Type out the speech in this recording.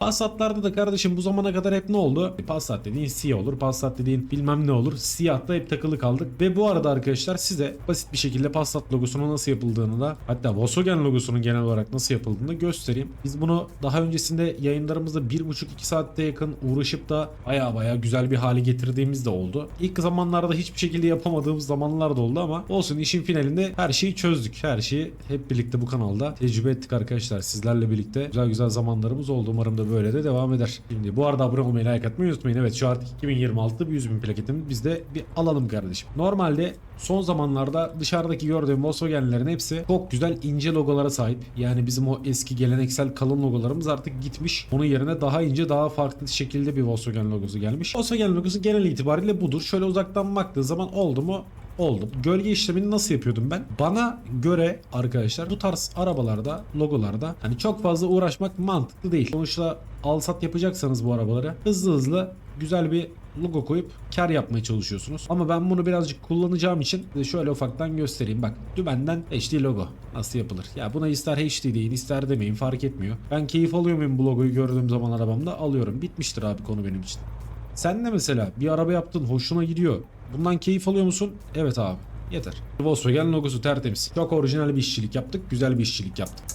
Passat'larda da kardeşim bu zamana kadar hep ne oldu? Passat dediğin siyah olur. Passat dediğin bilmem ne olur. Siyahta hep takılı kaldık. Ve bu arada arkadaşlar size basit bir şekilde Passat logosunun nasıl yapıldığını da hatta Volkswagen logosunun genel olarak nasıl yapıldığını da göstereyim. Biz bunu daha öncesinde yayınlarımızda 1,5-2 saatte yakın uğraşıp da baya baya güzel bir hale getirdiğimiz de oldu. İlk zamanlarda hiçbir şekilde yapamadığımız zamanlar da oldu ama olsun işin finalinde her şeyi çözdük. Her şeyi hep birlikte bu kanalda tecrübe ettik arkadaşlar. Sizlerle birlikte güzel güzel zamanlarımız oldu. Umarım da böyle de devam eder. Şimdi bu arada abone olmayı, like atmayı unutmayın. Evet şu artık 2026'da bir 100 bin plaketimiz biz de bir alalım kardeşim. Normalde son zamanlarda dışarıdaki gördüğüm Volkswagen'lerin hepsi çok güzel ince logolara sahip. Yani bizim o eski geleneksel kalın logolarımız artık gitmiş. Onun yerine daha ince daha farklı şekilde bir Volkswagen logosu gelmiş. Volkswagen logosu genel itibariyle budur. Şöyle uzaktan baktığı zaman oldu mu oldu. Gölge işlemini nasıl yapıyordum ben? Bana göre arkadaşlar bu tarz arabalarda, logolarda hani çok fazla uğraşmak mantıklı değil. Sonuçta alsat yapacaksanız bu arabaları hızlı hızlı güzel bir logo koyup kar yapmaya çalışıyorsunuz. Ama ben bunu birazcık kullanacağım için şöyle ufaktan göstereyim. Bak dümenden HD logo nasıl yapılır? Ya buna ister HD deyin ister demeyin fark etmiyor. Ben keyif alıyor muyum bu logoyu gördüğüm zaman arabamda? Alıyorum. Bitmiştir abi konu benim için. Sen de mesela bir araba yaptın hoşuna gidiyor. Bundan keyif alıyor musun? Evet abi. Yeter. Volkswagen logosu tertemiz. Çok orijinal bir işçilik yaptık. Güzel bir işçilik yaptık.